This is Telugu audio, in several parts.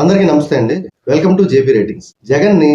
అందరికీ నమస్తే అండి. వెల్కమ్ టు జేపీ రేటింగ్స్ జగన్ని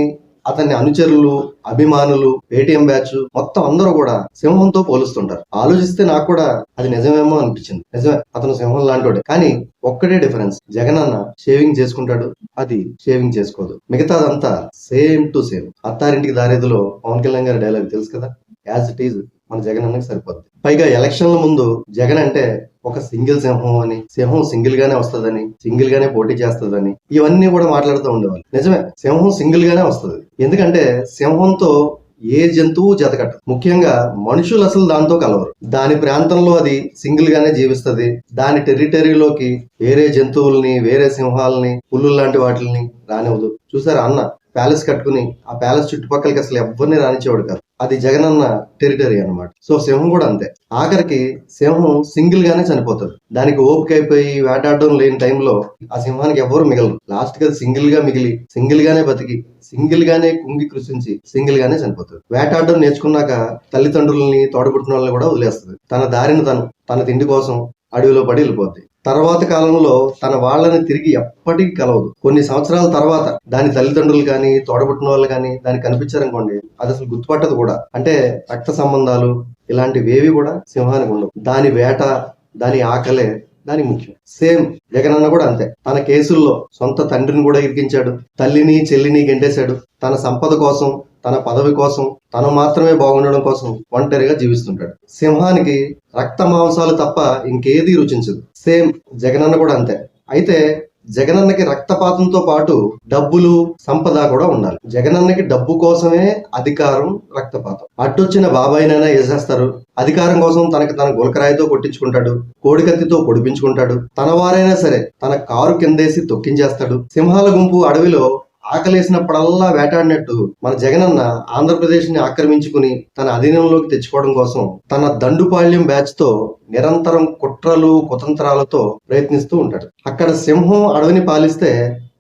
అతని అనుచరులు అభిమానులు పేటిఎం బ్యాచ్ మొత్తం అందరూ కూడా సింహంతో పోలుస్తుంటారు. ఆలోచిస్తే నాకు కూడా అది నిజమేమో అనిపించింది. నిజమే అతను సింహం లాంటోడే. కానీ ఒక్కటే డిఫరెన్స్ జగన్ అన్న షేవింగ్ చేసుకుంటాడు అది షేవింగ్ చేసుకోదు. మిగతాదంతా సేమ్ టు సేమ్ అత్తారింటికి దారేదిలో పవన్ కళ్యాణ్ గారి డైలాగ్ తెలుసు కదా? యాజ్ ఇట్ ఈజ్ మన జగన్ అన్నకి సరిపోద్ది. పైగా ఎలక్షన్ల ముందు జగన్ అంటే ఒక సింగిల్ సింహం అని సింహం సింగిల్ గానే వస్తుందని సింగిల్ గానే పోటీ చేస్తుందని ఇవన్నీ కూడా మాట్లాడుతూ ఉండేవాళ్ళు. నిజమే సింహం సింగిల్ గానే వస్తుంది. ఎందుకంటే సింహంతో ఏ జంతువు జతకట్టదు ముఖ్యంగా మనుషులు అసలు దాంతో కలవరు. దాని ప్రాంతంలో అది సింగిల్ గానే జీవిస్తుంది. దాని టెరిటరీలోకి వేరే జంతువుల్ని వేరే సింహాలని పుల్లు లాంటి వాటిని రానివ్వదు. చూసారా అన్న? ప్యాలెస్ కట్టుకుని ఆ ప్యాలెస్ చుట్టుపక్కలకి అసలు ఎవరిని రానిచ్చేవాడు కాదు. అది జగనన్న టెరిటరీ అన్నమాట. సో సింహం కూడా అంతే. ఆఖరికి సింహం సింగిల్ గానే చనిపోతుంది. దానికి ఓపిక అయిపోయి వేటాడడం లేని టైంలో ఆ సింహానికి ఎవరు మిగలరు. లాస్ట్కి సింగిల్గా మిగిలి సింగిల్ గానే బతికి సింగిల్ గానే కుంగి కృషించి సింగిల్ గానే చనిపోతుంది. వేటాడడం నేర్చుకున్నాక తల్లిదండ్రులని తోడబుట్టిన వాళ్ళని కూడా వదిలేస్తుంది. తన దారిని తను తన తిండి కోసం అడవిలో పడి వెళ్ళిపోద్ది. తర్వాత కాలంలో తన వాళ్ళని తిరిగి ఎప్పటికీ కలవదు. కొన్ని సంవత్సరాల తర్వాత దాని తల్లిదండ్రులు కానీ తోడబుట్టిన వాళ్ళు కానీ దానికి కనిపించారనుకోండి అది అసలు గుర్తుపట్టదు కూడా. అంటే రక్త సంబంధాలు ఇలాంటివేవి కూడా సింహానికి ఉండవు. దాని వేట దాని ఆకలే దానికి ముఖ్యం. సేమ్ జగనన్న కూడా అంతే. తన కేసుల్లో సొంత తండ్రిని కూడా ఇరికించాడు. తల్లిని చెల్లిని గెంటేశాడు. తన సంపద కోసం తన పదవి కోసం తను మాత్రమే బాగుండడం కోసం ఒంటరిగా జీవిస్తుంటాడు. సింహానికి రక్త మాంసాలు తప్ప ఇంకేది రుచించదు. సేమ్ జగనన్న కూడా అంతే. అయితే జగనన్నకి రక్తపాతంతో పాటు డబ్బులు సంపద కూడా ఉండాలి. జగనన్నకి డబ్బు కోసమే అధికారం రక్తపాతం. అడ్డొచ్చిన బాబాయినైనా వేసేస్తారు అధికారం కోసం తనకి తన గులకరాయితో కొట్టించుకుంటాడు కోడికత్తితో పొడిపించుకుంటాడు. తన వారైనా సరే తన కారు కిందేసి తొక్కించేస్తాడు. సింహాల గుంపు అడవిలో ఆకలేసినప్పుడల్లా వేటాడినట్టు మన జగనన్న ఆంధ్రప్రదేశ్ని ఆక్రమించుకుని తన అధీనంలోకి తెచ్చుకోవడం కోసం తన దండుపాళ్యం బ్యాచ్తో నిరంతరం కుట్రలు కుతంత్రాలతో ప్రయత్నిస్తూ ఉంటాడు. అక్కడ సింహం అడవిని పాలిస్తే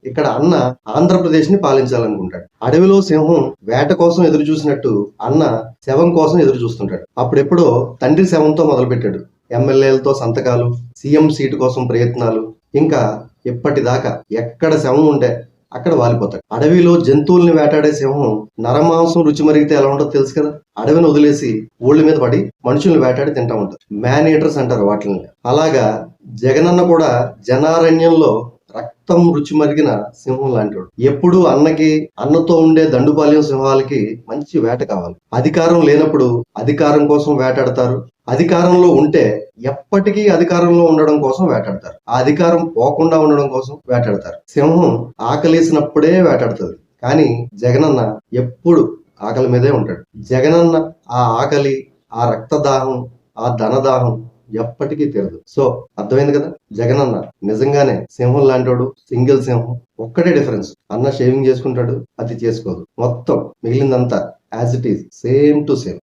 ఇక్కడ అన్న ఆంధ్రప్రదేశ్ని పాలించాలనుకుంటాడు. అడవిలో సింహం వేట కోసం ఎదురు చూసినట్టు అన్న శవం కోసం ఎదురు చూస్తుంటాడు అప్పుడెప్పుడో తండ్రి శవంతో మొదలుపెట్టాడు. ఎమ్మెల్యేలతో సంతకాలు సీఎం సీటు కోసం ప్రయత్నాలు ఇంకా ఇప్పటిదాకా ఎక్కడ శవం ఉంటే అక్కడ వాలిపోతాడు. అడవిలో జంతువుల్ని వేటాడే సింహం నరమాంసం రుచి మరిగితే ఎలా ఉంటుందో తెలుసు కదా? అడవిని వదిలేసి ఊళ్ళ మీద పడి మనుషుల్ని వేటాడి తింటా ఉంటుంది మ్యాన్ ఈటర్స్ అంటారు వాటిని అలాగా జగనన్న కూడా జనారణ్యంలో రక్తం రుచి మరిగిన సింహం లాంటివాడు ఎప్పుడు అన్నకి అన్నతో ఉండే దండుపాల్యం సింహాలకి మంచి వేట కావాలి. అధికారం లేనప్పుడు అధికారం కోసం వేటాడతారు. అధికారంలో ఉంటే ఎప్పటికీ అధికారంలో ఉండడం కోసం వేటాడతారు. ఆ అధికారం పోకుండా ఉండడం కోసం వేటాడతారు. సింహం ఆకలేసినప్పుడే వేటాడుతుంది. కానీ జగనన్న ఎప్పుడు ఆకలి మీదే ఉంటాడు. జగనన్న ఆ ఆకలి ఆ రక్తదాహం ఆ ధనదాహం ఎప్పటికీ తీరదు. సో అర్థమైంది కదా? జగనన్న నిజంగానే సింహం లాంటోడు సింగిల్ సింహం ఒక్కటే డిఫరెన్స్. అన్న షేవింగ్ చేసుకుంటాడు అది చేసుకోదు. మొత్తం మిగిలిందంతా as it is same to same